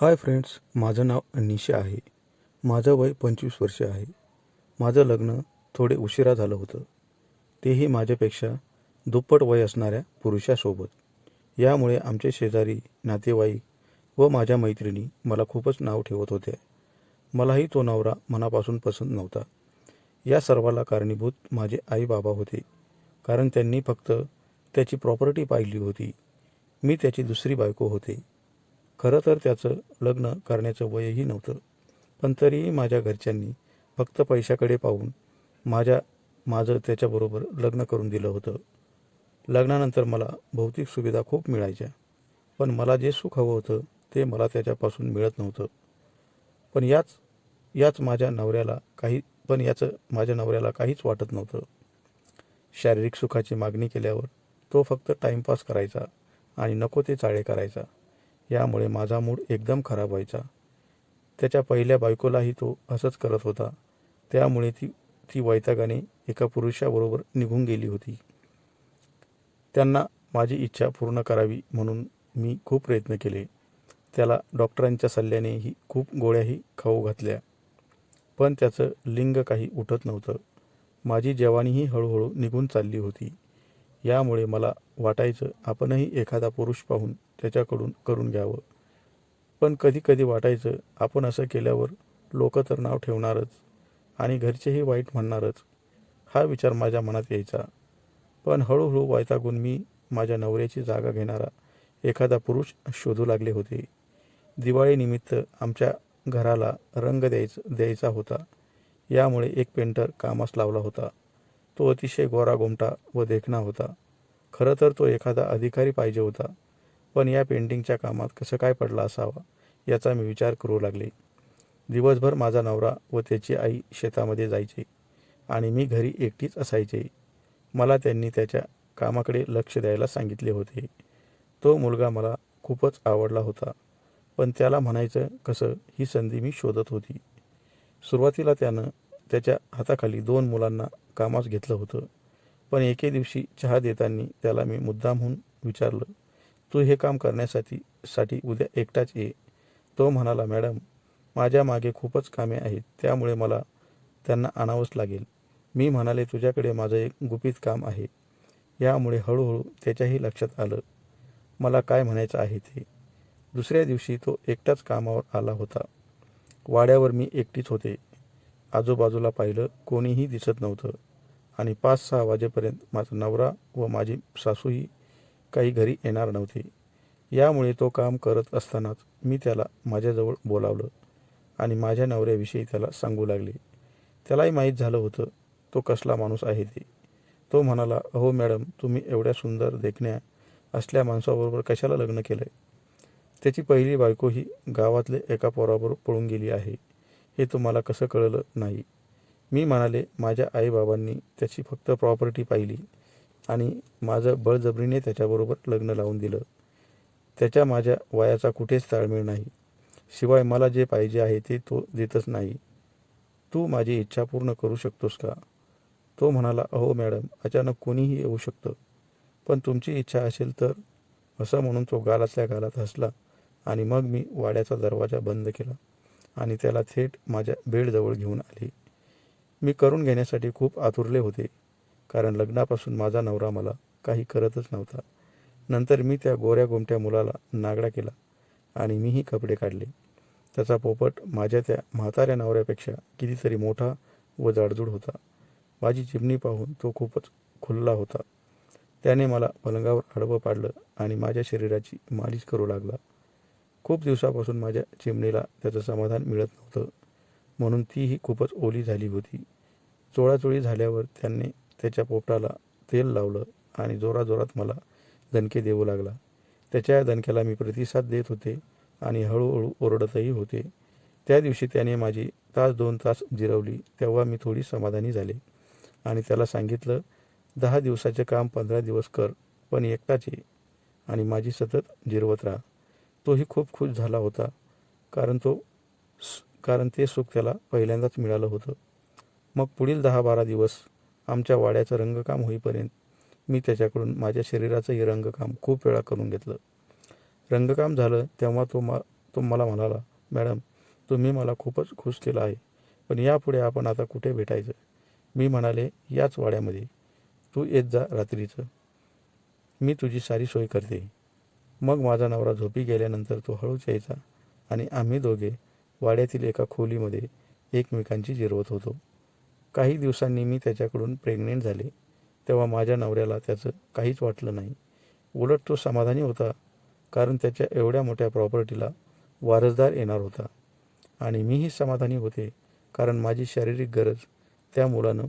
Hi friends माझं नाव निशा आहे. माझं वय पंचवीस वर्ष आहे. माझं लग्न थोडे उशिरा झालं होतं. तेही माझ्यापेक्षा दुप्पट वय असणाऱ्या पुरुषासोबत. यामुळे आमचे शेजारी नातेवाईक व माझ्या मैत्रिणी मला खूपच नाव ठेवत होत्या मलाही तो नवरा मनापासून पसंत नव्हता. या सर्वाला कारणीभूत माझे आई बाबा होते. कारण त्यांनी फक्त त्याची प्रॉपर्टी पाहिली होती. मी त्याची दुसरी बायको होते. खरं तर त्याचं लग्न करण्याचं वयही नव्हतं. पण तरीही माझ्या घरच्यांनी फक्त पैशाकडे पाहून माझ्या माझं त्याच्याबरोबर लग्न करून दिलं होतं. लग्नानंतर मला भौतिक सुविधा खूप मिळायच्या. पण मला जे सुख हवं होतं ते मला त्याच्यापासून मिळत नव्हतं. पण याच याच माझ्या नवऱ्याला काही पण याचं माझ्या नवऱ्याला काहीच वाटत नव्हतं. शारीरिक सुखाची मागणी केल्यावर तो फक्त टाईमपास करायचा आणि नको ते चाळे करायचा. यामुळे माझा मूड एकदम खराब व्हायचा. त्याच्या पहिल्या बायकोलाही तो असंच करत होता. त्यामुळे ती ती वैतागाने एका पुरुषाबरोबर निघून गेली होती. त्यांना माझी इच्छा पूर्ण करावी म्हणून मी खूप प्रयत्न केले. त्याला डॉक्टरांच्या सल्ल्यानेही खूप गोळ्याही खाऊ घातल्या. पण त्याचं लिंग काही उठत नव्हतं. माझी जवानीही हळूहळू निघून चालली होती. यामुळे मला वाटायचं आपणही एखादा पुरुष पाहून त्याच्याकडून करून घ्यावं. पण कधीकधी वाटायचं आपण असं केल्यावर लोक तर नाव ठेवणारच आणि घरचेही वाईट म्हणणारच. हा विचार माझ्या मनात यायचा. पण हळूहळू वायतागून मी माझ्या नवऱ्याची जागा घेणारा एखादा पुरुष शोधू लागले होते. दिवाळीनिमित्त आमच्या घराला रंग द्यायच द्यायचा होता. यामुळे एक पेंटर कामास लावला होता. तो अतिशय गोरा गोमटा व देखणा होता. खरं तर तो एखादा अधिकारी पाहिजे होता. पण या पेंटिंगच्या कामात कसं काय पडला असावा याचा मी विचार करू लागले. दिवसभर माझा नवरा व त्याची आई शेतामध्ये जायचे आणि मी घरी एकटीच असायचे. मला त्यांनी त्याच्या कामाकडे लक्ष द्यायला सांगितले होते. तो मुलगा मला खूपच आवडला होता पण त्याला म्हणायचं कसं ही संधी मी शोधत होती. सुरुवातीला त्यानं त्याच्या हाताखाली दोन मुलांना कामास घेतलं होतं. पण एके दिवशी चहा देताना त्याला मी मुद्दामहून विचारलं तू हे काम करण्यासाठी साठी उद्या एकटाच ये. तो म्हणाला मॅडम माझ्या मागे खूपच कामे आहेत त्यामुळे मला त्यांना आणावंच लागेल. मी म्हणाले तुझ्याकडे माझं एक गुपित काम आहे. यामुळे हळूहळू त्याच्याही लक्षात आलं मला काय म्हणायचं आहे ते. दुसऱ्या दिवशी तो एकटाच कामावर आला होता. वाड्यावर मी एकटीच होते. आजूबाजूला पाहिलं कोणीही दिसत नव्हतं. आणि पाच सहा वाजेपर्यंत माझा नवरा व माझी सासूही काही घरी येणार नव्हते. यामुळे तो काम करत असतानाच मी त्याला माझ्याजवळ बोलावलं आणि माझ्या नवऱ्याविषयी त्याला सांगू लागले. त्यालाही माहीत झालं होतं तो कसला माणूस आहे ते. तो म्हणाला अहो मॅडम तुम्ही एवढ्या सुंदर देखण्या असल्या माणसाबरोबर कशाला लग्न केलं आहे त्याची पहिली बायको ही गावातले एका पोराबरोबर पळून गेली आहे. हे तुम्हाला कसं कळलं नाही. मी म्हणाले माझ्या आईबाबांनी त्याची फक्त प्रॉपर्टी पाहिली आणि माझं बळजबरीने त्याच्याबरोबर लग्न लावून दिलं. त्याच्या माझ्या वयाचा कुठेच ताळमेळ नाही. शिवाय मला जे पाहिजे आहे ते तो देतच नाही. तू माझी इच्छा पूर्ण करू शकतोस का? तो म्हणाला अहो मॅडम अचानक कोणीही येऊ शकतं. पण तुमची इच्छा असेल तर. असं म्हणून तो गालातल्या गालात हसला आणि मग मी वाड्याचा दरवाजा बंद केला. आणि त्याला थेट माझ्या बेडजवळ घेऊन आली. मी करून घेण्यासाठी खूप आतुरले होते कारण लग्नापासून माझा नवरा मला काही करतच नव्हता. नंतर मी त्या गोऱ्या गोमट्या मुलाला नागडा केला आणि मीही कपडे काढले. त्याचा पोपट माझ्या त्या म्हाताऱ्या नवऱ्यापेक्षा कितीतरी मोठा व जाडजूड होता. माझी चिमणी पाहून तो खूपच खुल्ला होता. त्याने मला पलंगावर आडवं पाडलं आणि माझ्या शरीराची मालिश करू लागला. खूप दिवसापासून माझ्या चिमणीला त्याचं समाधान मिळत नव्हतं. म्हणून तीही खूपच ओली झाली होती. चोळाचोळी झाल्यावर त्याने त्याच्या पोपटाला तेल लावलं आणि जोराजोरात मला दणके देऊ लागला. त्याच्या या दणक्याला मी प्रतिसाद देत होते आणि हळूहळू ओरडतही होते. त्या दिवशी त्याने माझी तास दोन तास जिरवली तेव्हा मी थोडी समाधानी झाले आणि त्याला सांगितलं दहा दिवसाचे काम पंधरा दिवस कर पण एकटाचे आणि माझी सतत जिरवत राहा. तोही खूप खुश झाला होता. कारण तो कारण ते सुख त्याला पहिल्यांदाच मिळालं होतं. मग पुढील दहा बारा दिवस आमच्या वाड्याचं रंगकाम होईपर्यंत मी त्याच्याकडून माझ्या शरीराचंही रंगकाम खूप वेळा करून घेतलं. रंगकाम झालं तेव्हा तो मा तो मला म्हणाला मॅडम तुम्ही मला खूपच खुश केलं आहे पण यापुढे आपण आता कुठे भेटायचं? मी म्हणाले याच वाड्यामध्ये. तू येत जा रात्रीचं. मी तुझी सारी सोय करते. मग माझा नवरा झोपी गेल्यानंतर तो हळूच यायचा आणि आम्ही दोघे वाड्यातील एका खोलीमध्ये एकमेकांची जिरवत होतो. काही दिवसांनी मी त्याच्याकडून प्रेग्नेंट झाले. तेव्हा माझ्या नवऱ्याला त्याचं काहीच वाटलं नाही. उलट तो समाधानी होता कारण त्याच्या एवढ्या मोठ्या प्रॉपर्टीला वारसदार येणार होता. आणि मीही समाधानी होते कारण माझी शारीरिक गरज त्या मुलानं